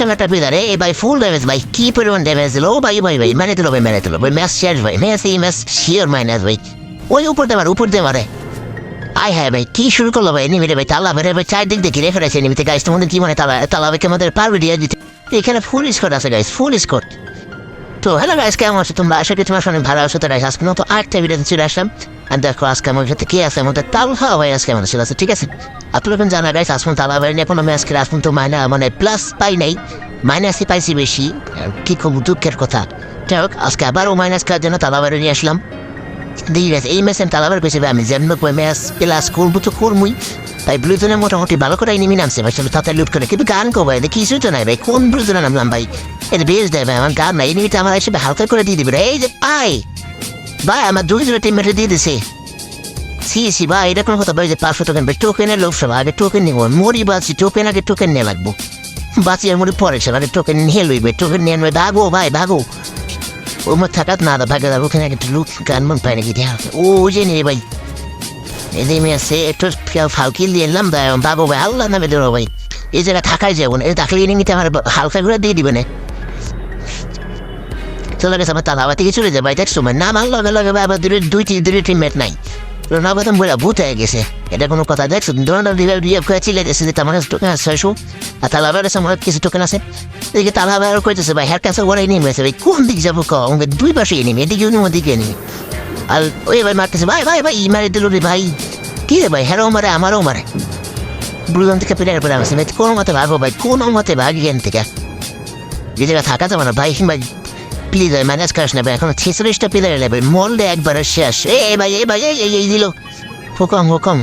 সঙ্গে একটা পিলার এই ভাই ফুল ড্যামেজ ভাই কি পরিমাণ ড্যামেজ দিল ও ভাই ভাই ভাই মেরে দিল ভাই মেরে দিল ভাই ম্যাচ শেষ ভাই ম্যাচ এই ম্যাচ শিওর মাইনাস ভাই ওই উপর দিয়ে মারে উপর দিয়ে মারে আয় হ্যাঁ ভাই কি শুরু করল ভাই নিমিটে ভাই তালা বেড়ে ভাই চারদিক দেখি রেখে রয়েছে নিমিতে গাইস তোমাদের কি মানে তালা তালা ভাইকে আমাদের পারবে দিয়ে দিতে এখানে ফুল স্কোর আছে গাইস ফুল স্কোর তো হ্যালো গাইস কেমন আছো তোমরা? আশা করি তোমার সঙ্গে ভালো আছো, তো গাইস আজকে তো আরেকটা ভিডিওতে চলে আসলাম। আর দেখো, আজকে আমার কে আছে? আমাদের তাল খাওয়া ভাই আজকে আমাদের চলে আছে, ঠিক আছে? আপনারা এখন জানা গাইস আসুন তালা ভাই নিয়ে কোনো ম্যাচ খেলে আসুন তো মাইনা মানে প্লাস পাই নাই। মাইনাসই পাইছি বেশি। কি খুব দুঃখের কথা। যাই হোক, আজকে আবারও মাইনাস খাওয়ার জন্য তালা বাইরে নিয়ে আসলাম। ঠিক আছে এই ম্যাচে তালাবার পেয়েছে আমি জন্ম করে ম্যাচ প্লাস করব তো করবই তাই ব্লুজনে মোটামুটি ভালো করে নেমে নামছে ভাই, চলো তাতে লুট করে। কিন্তু গান করব ভাই কিছুই তো নাই, ভাই, কোন ব্লুজনে নামলাম ভাই? এটা বেশ দেয় ভাই, আমার গান নাই এনিমিটা আমার এসে হালকা করে দিয়ে দিবে এই যে ভাই ভাই, আমার দুই জনে টিমমেটে দিয়ে দিছে। সি সি ভাই এটা কোনো কথা ভাই, যে পাঁচশো টোকেন ভাই টোকেনের লোক সব, আগে টোকেন নিব, মরি বাঁচি টোকেন আগে টোকেন নিয়ে লাগবো। বাঁচি আর মরি পরে সব, আগে টোকেন নিয়ে লইবে টোকেন নিয়ে নেবে ভাগো, ভাই, ভাগো। ও ওমর থাকাত না দা ভাগে যাব ওখানে একটা লুক গান মন পায় নাকি, দেখা, ও যে নেই ভাই। এদের মেয়ে আছে, একটু ফাউকি দিয়ে এলাম, ভাই বাবু ভাই, আল্লাহ নামে দেবো ভাই। এই জায়গা থাকাই যাব না, এই থাকলে নিতে আমার হালকা করে দিয়ে দিবে না। গেছে আমার তালা থেকে চলে যাবে ভাই দেখছ না আমার লগে লগে আবার দুই দুই তিন দুই টিমমেট নাই নবতম বলে ভূত হয়ে গেছে। এটা কোনো কথা দেখছ দোনো রিভাইভ রিভাইভ করে চিলে গেছে যে আমার কাছে টোকেন আছে ছয়শো আর তালা কাছে আমার কিছু টোকেন আছে। এদিকে তালা ভাইয়ের কইতেছে, ভাই হ্যার কাছে ওরাই নেমে আছে, ভাই, কোন দিক যাব কম দুই পাশে নেমে এদিকে ওদিকে নেমে আর ওই ভাই মারতেছে, ভাই ভাই ভাই মারে দিল রে ভাই। কি রে ভাই, হ্যারও মারে, আমারও মারে। ব্লুজন থেকে প্লেয়ার পরে ভাই, কোনো মতে ভাগো, ভাই, কোনো মতে ভাগ এখান থেকে। যে জায়গা থাকা যাবে না, ভাই ভাই। প্লিজ ভাই ম্যানেজ করিস না এখন ছেচল্লিশটা প্লেয়ার নেবে মরলে একবারে শেষ এ ভাই এ ভাই এই দিল হুকম হুকম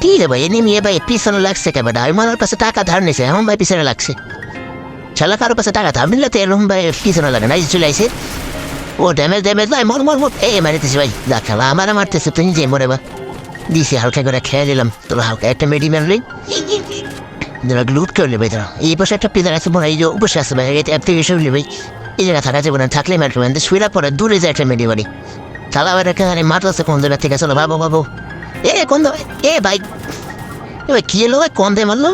কি রে ভাই এনে মেয়ে ভাই পিছনে লাগছে কেবাটা আমি আমার কাছে টাকা ধার নিছে এখন ভাই পিছনে লাগছে শালা কারও কাছে টাকা ধার নিলে তো এরকম ভাই পিছনে লাগে না চলে আইসে ও ড্যামেজ ড্যামেজ ভাই মর মর মর এ মারিতেছি ভাই যা খেলা আমার মারতেছে তুই যে মরে বা দিছি হালকা করে খেয়ে দিলাম তোর হালকা একটা মেডি মারলি যারা লুট করলে ভাই তারা এই পাশে একটা পিলার আছে হয় এই যে উপসে আছে ভাই এটা অ্যাপ্লিকেশন ভাই এই জায়গা থাকা যাবে না থাকলে ম্যাট্রো ম্যান শুয়ে পরে দূরে যায় একটা মেডি বাড়ি তালা ভাই এখানে মারতেছে কোন জায়গা থেকে চলো বাবু বাবু এ কোন এ ভাই এ ভাই কি এলো ভাই কোন দিয়ে মারলো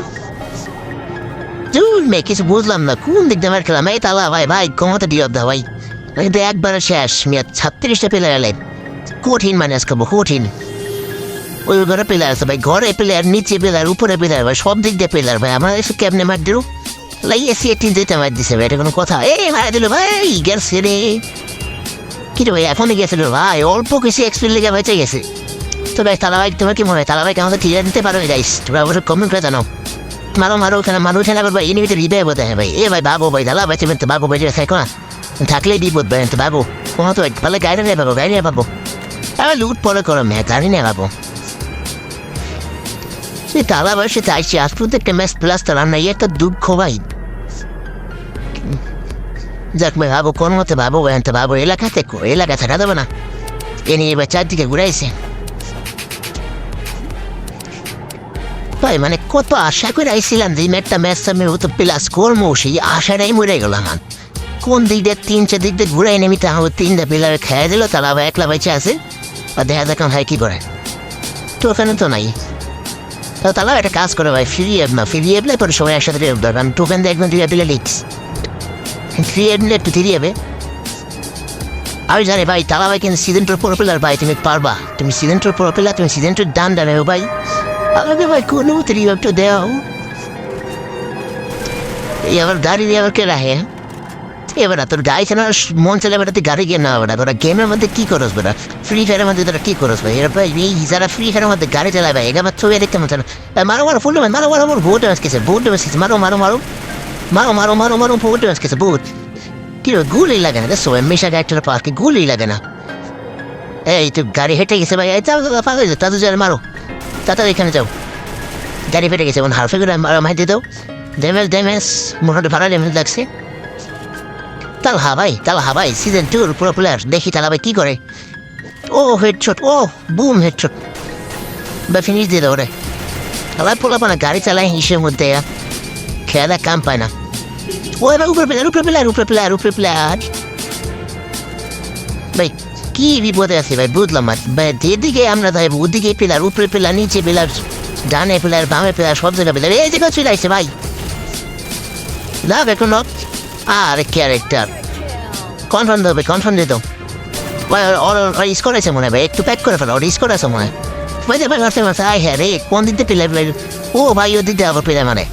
দূর মেয়ে কিছু বুঝলাম না কোন দিক দিয়ে খেলাম এই তালা ভাই ভাই কমাতে দিও দা ভাই কিন্তু একবারে শেষ মেয়ে ছাত্রিশটা প্লেয়ার এলেন কঠিন মানে আজকে কঠিন ওই ঘরে প্লেয়ার আছে ভাই, ঘরে প্লেয়ার নিচে প্লেয়ার উপরে প্লেয়ার ভাই, সব দিক দিয়ে প্লেয়ার ভাই। আমার এসে কেমনে মার দিল লাই এসি একটি দিতে মার দিছে ভাই, এটা কোনো কথা। এই, মারা দিল ভাই, গেছে রে। কি রে ভাই, এখনই গেছিল ভাই, অল্প কিছু এক্সপিরিয়েন্স লেগে বেঁচে গেছে। তো ভাই তালা ভাই তোমার কি মনে হয়? তালা ভাই আমাদের ক্লিয়ার দিতে পারো গাইস তোমরা অবশ্যই কমেন্ট করে জানাও। মারো মারো, ওখানে মারো ওখানে আবার ভাই এনিমিতে হৃদয় বোধ হয় ভাই। এ ভাই, বাবু ভাই দালা ভাই তুমি তো বাবু ভাই থাকো না। থাকলেই বিপদ ভাই, তো বাবু। কোনো তো ভালো গাড়ি নিয়ে পাবো গাড়ি নিয়ে পাবো আবার লুট পরে করো মেয়ে গাড়ি নিয়ে পাবো বয়সে চাইছি আজ পর্যন্ত একটা ম্যাচ প্লাস তালা নাই একটা দুঃখ যাক ভাই, ভাবো, কোন মতে ভাবো, ভাই তো ভাবো এলাকা থেকে এলাকা থাকা দেবে না। এ নিয়ে এবার চারদিকে ঘুরাইছে। ভাই মানে কত আশা করে আইছিলাম যে ম্যাচটা ম্যাচটা আমি হতো প্লাস করব সেই আশাটাই মরে গেল আমার। কোন দিক দিয়ে তিন চার দিক দিয়ে ঘুরাই নেমি তাহলে তিনটা প্লেয়ার খেয়ে দিল, তারা আবার একলা বেঁচে আছে। আর দেখা দেখান ভাই কি করে। তো ওখানে তো নাই। তো তাহলে একটা কাজ করে ভাই ফ্রি অ্যাপ না ফ্রি অ্যাপ পরে সবাই একসাথে রেপ দেয় কারণ টোকেন দিয়ে একদম দুই অ্যাপলে লিক্স ফ্রি অ্যাপ নিলে একটু থ্রি হবে আমি জানি ভাই তালা ভাই কিন্তু সিজন টুর পুরো ভাই তুমি পারবা তুমি সিজন টুর পুরো তুমি সিজন টুর ডান ডানে ভাই আমাকে ভাই কোনো থ্রি অ্যাপটা দেও এই আবার গাড়ি দিয়ে আবার কে রাখে এবার তোর গাড়ি কেন মন চলে এবার তুই গাড়ি গিয়ে না বেটা তোরা গেমের মধ্যে কি করস বেটা ফ্রি ফায়ারের মধ্যে তোরা কি করস ভাই? এরা ভাই এই যারা ফ্রি ফায়ারের মধ্যে গাড়ি চালায় ভাই এবার ছবি দেখতে মতো না। এ, মারো মারো ফুল মারো মারো মারো ভোট ড্যামেজ কেছে ভোট ড্যামেজ কেছে মারো মারো মারো। মারো মারো মারো মারো ভোট ড্যামেজ কেছে ভোট কি গুলি লাগে না দেখছ মেশা গাড়িটার পার্কে গুলি লাগে না। এই তুই গাড়ি হেঁটে গেছে ভাই এই পাগল তাদের মারো। তাড়াতাড়ি এখানে যাও। গাড়ি ফেটে গেছে এখন হারফে করে মাইতে দাও। ড্যামেজ ড্যামেজ মোটামুটি ভালো ড্যামেজ লাগছে। তাল হা ভাই, তাল হা ভাই সিজন টুর পুরো প্লেয়ার দেখি তালা ভাই কি করে। ও হেডশট ও বুম হেডশট বা ফিনিশ দিয়ে দাও রে। তালা পোলা পানা, গাড়ি চালায় হিসের মধ্যে খেলা কাম পায় না। ও, এবার উপরে প্লেয়ার উপরে প্লেয়ার উপরে প্লেয়ার উপরে প্লেয়ার ভাই, কি বিপদে আছে ভাই, বুঝলাম না। ভাই, যেদিকে আমরা যাই, ওদিকে প্লেয়ার উপরে প্লেয়ার নিচে প্লেয়ার ডানে প্লেয়ার বামে প্লেয়ার সব জায়গায় প্লেয়ার এই জায়গায় চলে আসছে ভাই। লাভ এখন। আর ক্যারেক্টার কনফার্ম দেবে কনফার্ম দিত ভাই, ওর স্কোর আছে মনে হয় একটু প্যাক করে ফেলো, ওর স্কোর আছে মনে হয়। ভাই মারতে মারতে আই হ্যাঁ রে, কোন দিয়ে পেলে ও ভাই ও দিতে আবার পেলে মানে।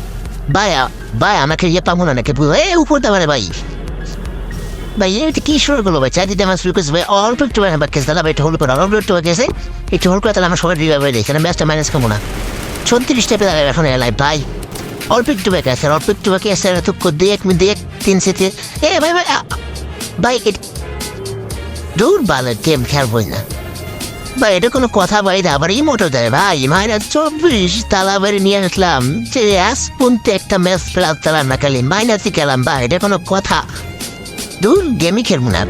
ভাই, আ- ভাই, আমাকে ইয়ে পাবো না নাকি? এ, উপর দেওয়া ভাই। ভাই এটা কি শুরু করল ভাই? চারিদিকে আমার শুরু করছে ভাই, অল্প একটু ভাই বাকি তাহলে ভাই, একটু হোল করে, অল্প একটু গেছে একটু হোল করে, তাহলে আমার সবাই রিভাইভ হয়ে এখানে ম্যাচটা মাইনাস খাব না। ছত্রিশ টাকা এখন এলাই ভাই। অল্প একটু বাকি আছে অল্প একটু বাকি আছে এত দু এক মিনিট এক তিন সেতে এ, ভাই ভাই ভাই দূর বালের গেম খেলবই না। ভাই, এটা কোনো কথা না, আবার ইমোটো দেয় ভাই মাইনাস চব্বিশ তালা বাড়ি নিয়ে আসলাম। যে আজ পুনতে একটা ম্যাচ ফেলার তালা না খেলি, মাইনাসই খেলাম, ভাই, এটা কোনো কথা। দূর গেমই খেলব না।